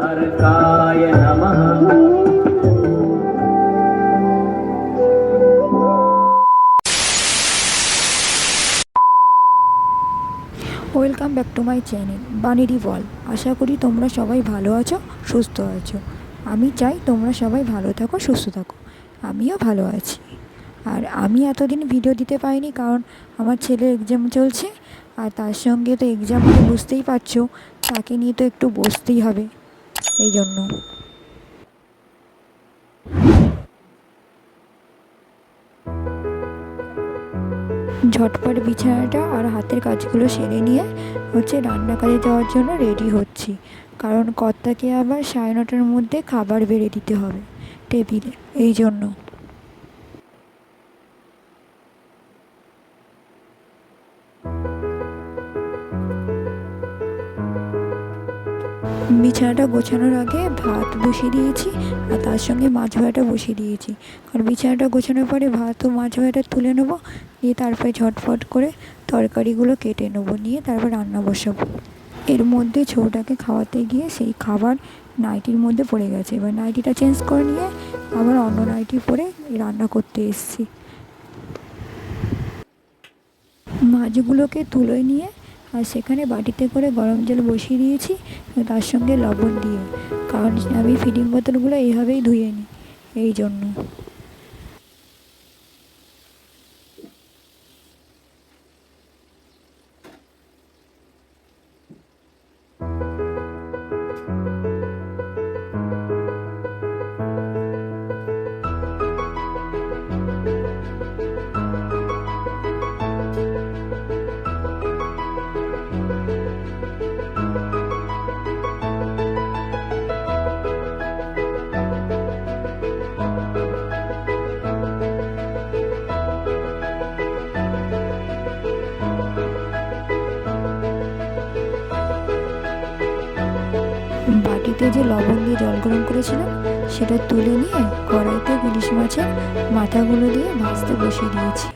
अर्काय नमः welcome back to my channel বানিরি বল আশা করি তোমরা সবাই ভালো আছো সুস্থ আছো আমি চাই তোমরা সবাই ভালো থাকো সুস্থ থাকো আমিও ভালো আছি আর আমি এতদিন ভিডিও দিতে পারিনি কারণ আমার ছেলে এক্সাম চলছে আর তার সঙ্গে তো এক্সাম মানে বুঝতেই পারছ, তাকে নিয়ে তো একটু বসতেই হবে, এই জন্য। ঝটপট বিছানাটা আর হাতের কাজগুলো সেরে নিয়ে হচ্ছে রান্না কাজে যাওয়ার জন্য রেডি হচ্ছি, কারণ কর্তাকে আবার সাড়ে নটার মধ্যে খাবার বেড়ে দিতে হবে টেবিলে, এই জন্য। বিছানাটা গোছানোর আগে ভাত বসিয়ে দিয়েছি আর তার সঙ্গে মাছ ভাজাটা বসিয়ে দিয়েছি। কারণ বিছানাটা গোছানোর পরে ভাত ও মাছ ভাজাটা তুলে নেব, দিয়ে তারপরে ঝটফট করে তরকারিগুলো কেটে নেব, নিয়ে তারপর রান্না বসাবো। এর মধ্যে ছোটাকে খাওয়াতে গিয়ে সেই খাবার নাইটির মধ্যে পড়ে গেছে। এবার নাইটিটা চেঞ্জ করে নিয়ে আবার অন্য নাইটি পরে রান্না করতে এসেছি। মাছগুলোকে তুলে নিয়ে আর সেখানে বাটিতে করে গরম জল বসিয়ে দিয়েছি, তার সঙ্গে লবণ দিয়ে। কারণ আমি ফিডিং বোতলগুলো এইভাবেই ধুয়ে নিই, এই জন্য। বাটিতে যে লবণ দিয়ে জল গরম করেছিলাম, সেটা তুলে নিয়ে কড়াইতে ইলিশ মাছের মাথাগুলো দিয়ে ভাজতে বসিয়ে দিয়েছি।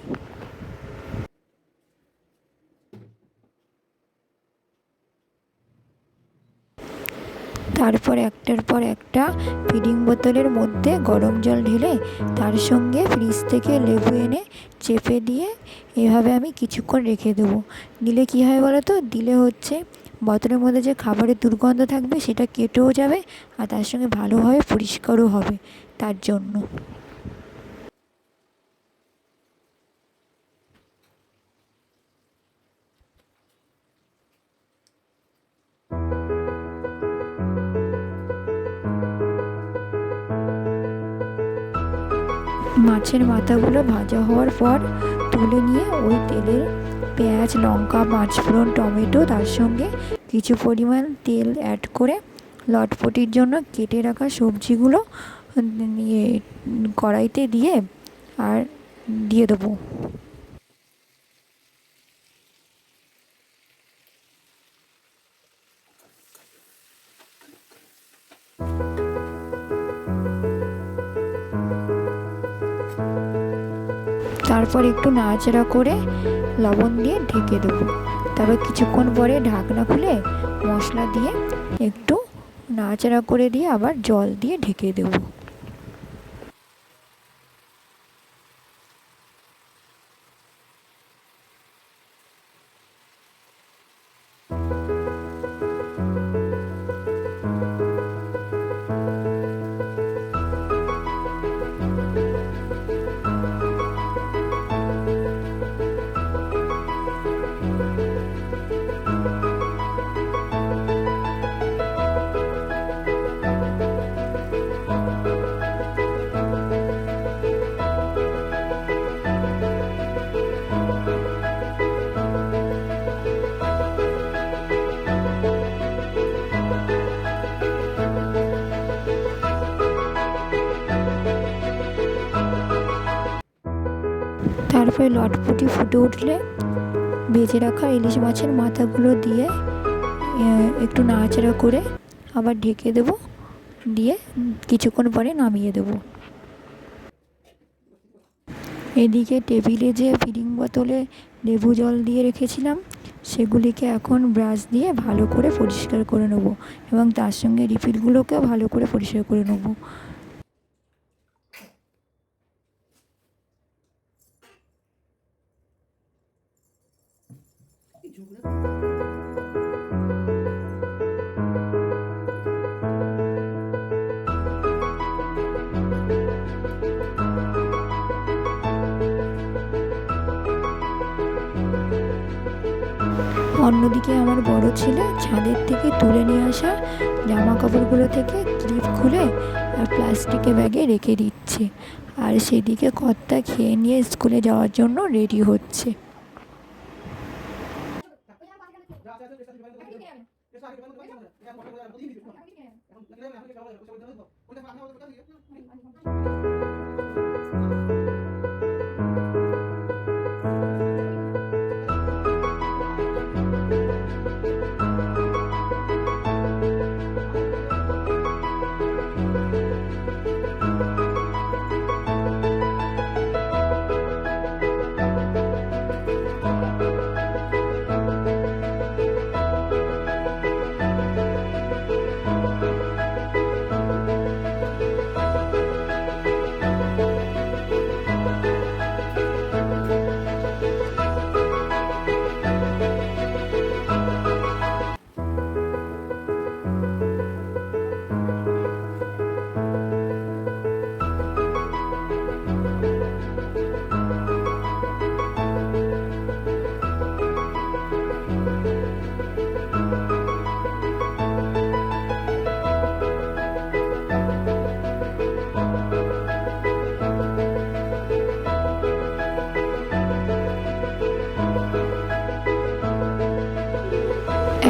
তারপর একটার পর একটা ফিডিং বোতলের মধ্যে গরম জল ঢেলে তার সঙ্গে ফ্রিজ থেকে লেবু এনে চেপে দিয়ে এভাবে আমি কিছুক্ষণ রেখে দেবো। দিলে কী হয় বলো তো? দিলে হচ্ছে বোতলের মধ্যে যে খাবারের দুর্গন্ধ থাকবে সেটা কেটেও যাবে আর তার সঙ্গে ভালোভাবে পরিষ্কারও হবে তার জন্য। মাছের মাথাগুলো ভাজা হওয়ার পর তুলে নিয়ে ওই তেলের পেঁয়াজ, লঙ্কা পাঁচফোড়ন টমেটো, তার সঙ্গে কিছু পরিমাণ তেল অ্যাড করে লটপটির জন্য কেটে রাখা সবজিগুলো নিয়ে কড়াইতে দিয়ে আর দিয়ে দেবো। তারপর একটু নাড়াচাড়া করে লবণ দিয়ে ঢেকে দেবো। তারপর কিছুক্ষণ পরে ঢাকনা খুলে মশলা দিয়ে একটু নাড়াচাড়া করে দিয়ে আবার জল দিয়ে ঢেকে দেবো। তারপরে লটপটি ফুটে উঠলে ভেজে রাখা ইলিশ মাছের মাথাগুলো দিয়ে একটু নাড়াচাড়া করে আবার ঢেকে দেবো, দিয়ে কিছুক্ষণ পরে নামিয়ে দেবো। এদিকে টেবিলে যে ফিডিং বোতলে লেবু জল দিয়ে রেখেছিলাম, সেগুলিকে এখন ব্রাশ দিয়ে ভালো করে পরিষ্কার করে নেব এবং তার সঙ্গে রিফিলগুলোকেও ভালো করে পরিষ্কার করে নেব। অন্যদিকে আমার বড় ছেলে ছাদের থেকে তুলে নিয়ে আসা জামা কাপড়গুলো থেকে ক্লিপ খুলে আর প্লাস্টিকের ব্যাগে রেখে দিচ্ছে। আর সেদিকে কর্তা খেয়ে নিয়ে স্কুলে যাওয়ার জন্য রেডি হচ্ছে।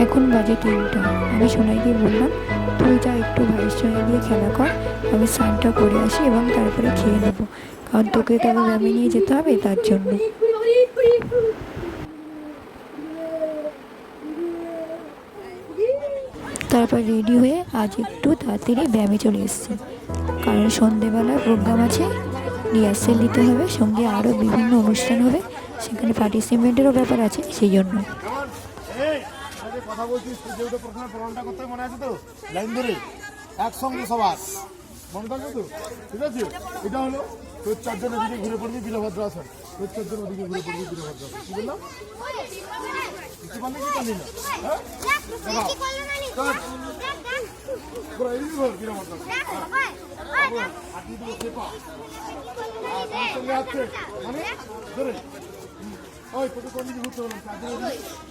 এখন বাজে তিনটা। আমি সোনাইকে বললাম, তুই যা একটু ভাইয়ের সঙ্গে গিয়ে খেলা কর, আমি স্নানটা করে আসি এবং তারপরে খেয়ে নেব। কারণ তোকে তো গ্রামে নিয়ে যেতে হবে তার জন্য। তারপর রেডি হয়ে আজ একটু তাড়াতাড়ি ব্যায়ামে চলে এসেছি। কারণ সন্ধেবেলা প্রোগ্রাম আছে, রিহার্সেল দিতে হবে, সঙ্গে আরও বিভিন্ন অনুষ্ঠান হবে, সেখানে পার্টিসিপেন্টেরও ব্যাপার আছে, সেই জন্য। কথা বলছিস, তুই যেহেতু প্রথমে প্রমাণটা করতে মনে আছে তো, লাইন ধরে, একসঙ্গে সবার। মনে থাকবে তো? ঠিক আছে? এটা হলো তোর চারজন ওদিকে ঘুরে পড়বি বীরভদ্র আসন। তোর চারজন ওদিকে ঘুরে পড়বি বীরভদ্র আসন। কি বললাম? কিছু পারলে কি পারলি না। হ্যাঁ? মানে? ঘুরতে বললাম? চারজন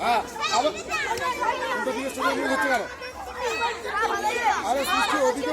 হ্যাঁ আবার উল্টো দিকে চলে গিয়ে হচ্ছে আরে সৃষ্টি ওদিকে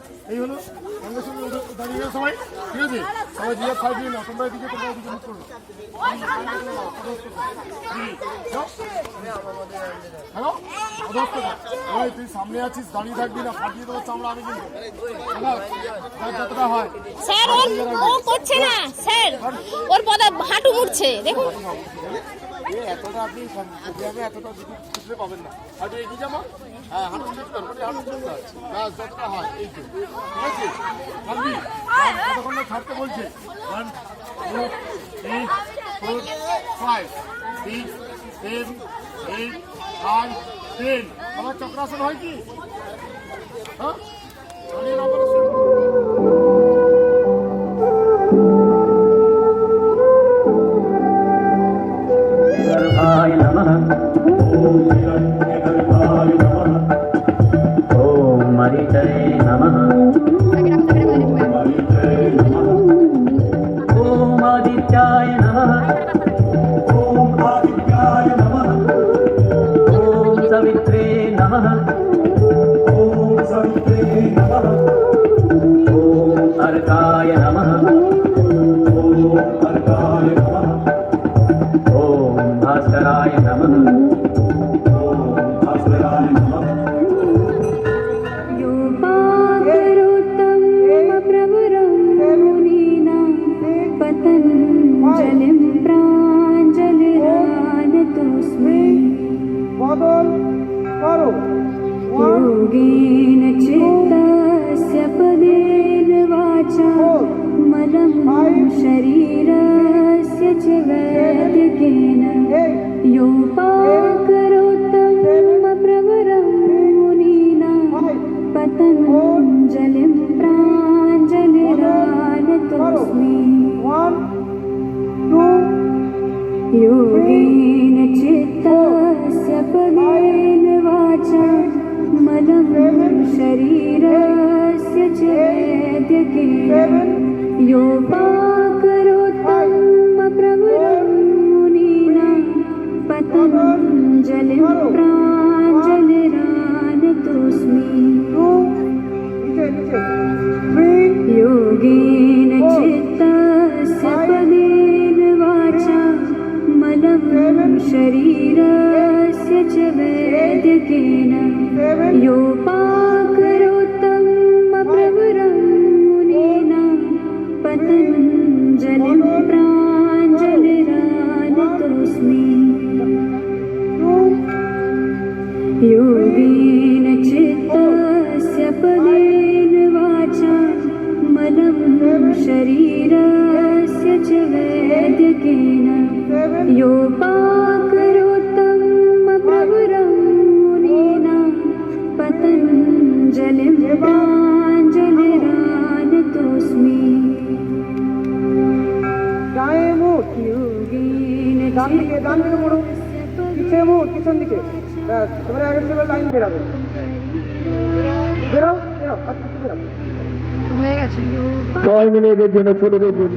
এই হলো সঙ্গে দাঁড়িয়ে সবাই, ঠিক আছে? সবাই দিয়ে তোমরা এদিকে তোমরা এদিকে মুখ করো। হ্যালো? তুই সামনে আছিস, দাঁড়িয়ে থাকবি না, ফাটিয়ে দেবো চামড়া, আমি কিন্তু। যতটা হয়। স্যার, ও করছে না, স্যার। ওর পদা হাঁটু মুড়ছে, দেখুন। এতটা আপনি এতটা পাবেন না। হ্যাঁ যতটা হয় ঠিক আছে? কতক্ষণ ছাড়তে ফাইভ আমার চক্রাসন হয় কি? হ্যাঁ? ॐ सवित्रे नमः योगेन चित्तस्य पदेन वाचा। मलं शरीरस्य च वैदिकेन। এই योपाकरोत्तम प्रवृत् मुनिना पतञ्जलप्राजलरानतोस्मि योगेन चित्तस्य पदेन वाचा मलं शरीरस्य च वैद्यकेन। योग দিকে ডান দিকে মোড়ো। পিছে মোড় পিছন দিকে। ব্যাস তোমরা আগের থেকে লাইন বেরাবে। বেরাও। বেরাও আচ্ছা বেরাও ছয় মিনিটের জন্য চলে দেখুন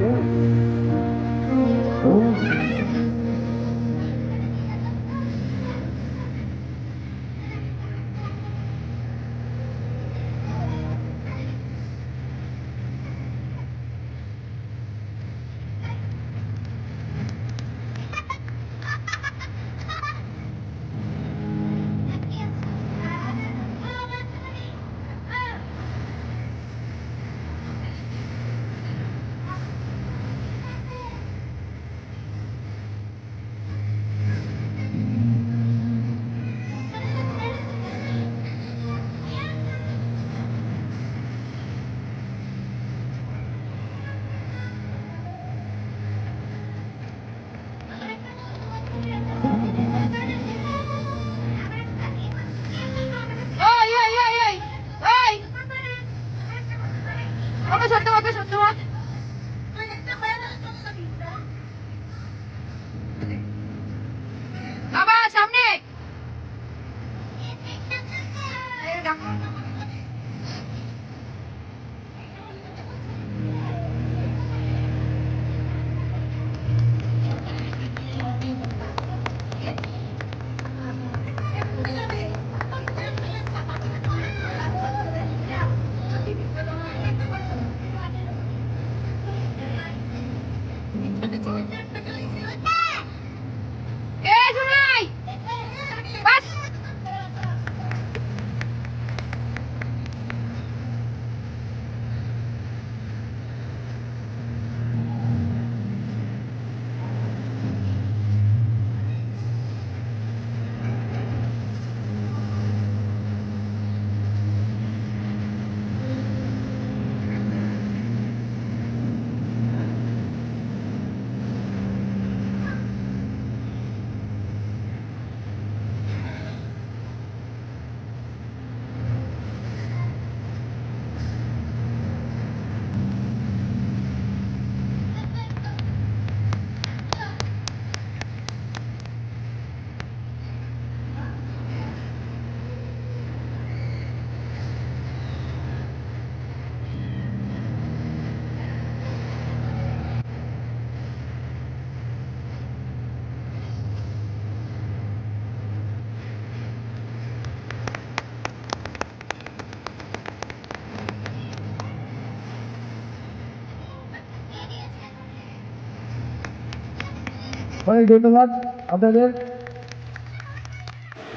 অনেক ধন্যবাদ আপনাদের।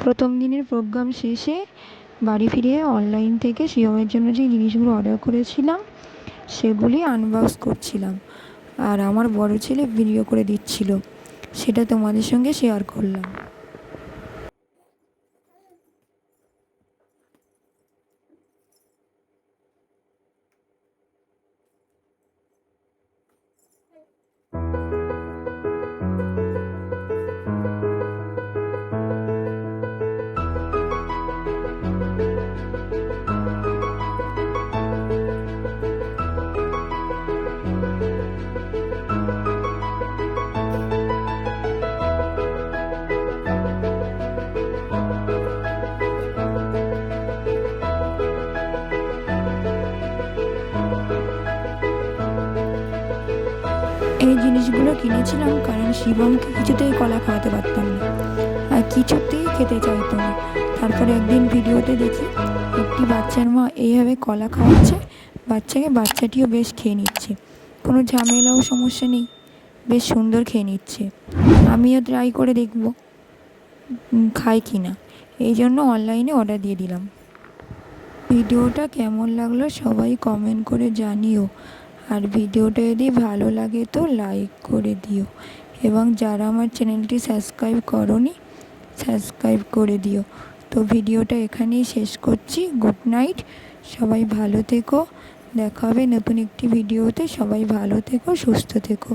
প্রথম দিনের প্রোগ্রাম শেষে বাড়ি ফিরে অনলাইন থেকে সিএমের জন্য যে জিনিসগুলো অর্ডার করেছিলাম, সেগুলি আনবক্স করছিলাম। আর আমার বড় ছেলে ভিডিও করে দিচ্ছিল, সেটা তোমাদের সঙ্গে শেয়ার করলাম। এই জিনিসগুলো কিনেছিলাম কারণ শিবমকে কিছুতেই কলা খাওয়াতে পারতাম না। আর কিছুতেই খেতে চাইতো না। তারপরে একদিন ভিডিওতে দেখি একটি বাচ্চার মা এইভাবে কলা খাওয়াচ্ছে, বাচ্চাকে বাচ্চাটিও বেশ খেয়ে নিচ্ছে। কোনো ঝামেলাও সমস্যা নেই, বেশ সুন্দর খেয়ে নিচ্ছে। আমিও ট্রাই করে দেখব খাই কি না এই জন্য অনলাইনে অর্ডার দিয়ে দিলাম। ভিডিওটা কেমন লাগল সবাই কমেন্ট করে জানিও। আর ভিডিওটা যদি ভালো লাগে তো লাইক করে দিও। এবং যারা আমার চ্যানেলটি সাবস্ক্রাইব করনি সাবস্ক্রাইব করে দিও। তো ভিডিওটা এখানেই শেষ করছি। গুড নাইট সবাই ভালো থেকো। দেখা হবে নতুন একটি ভিডিওতে। সবাই ভালো থেকো, সুস্থ থেকো।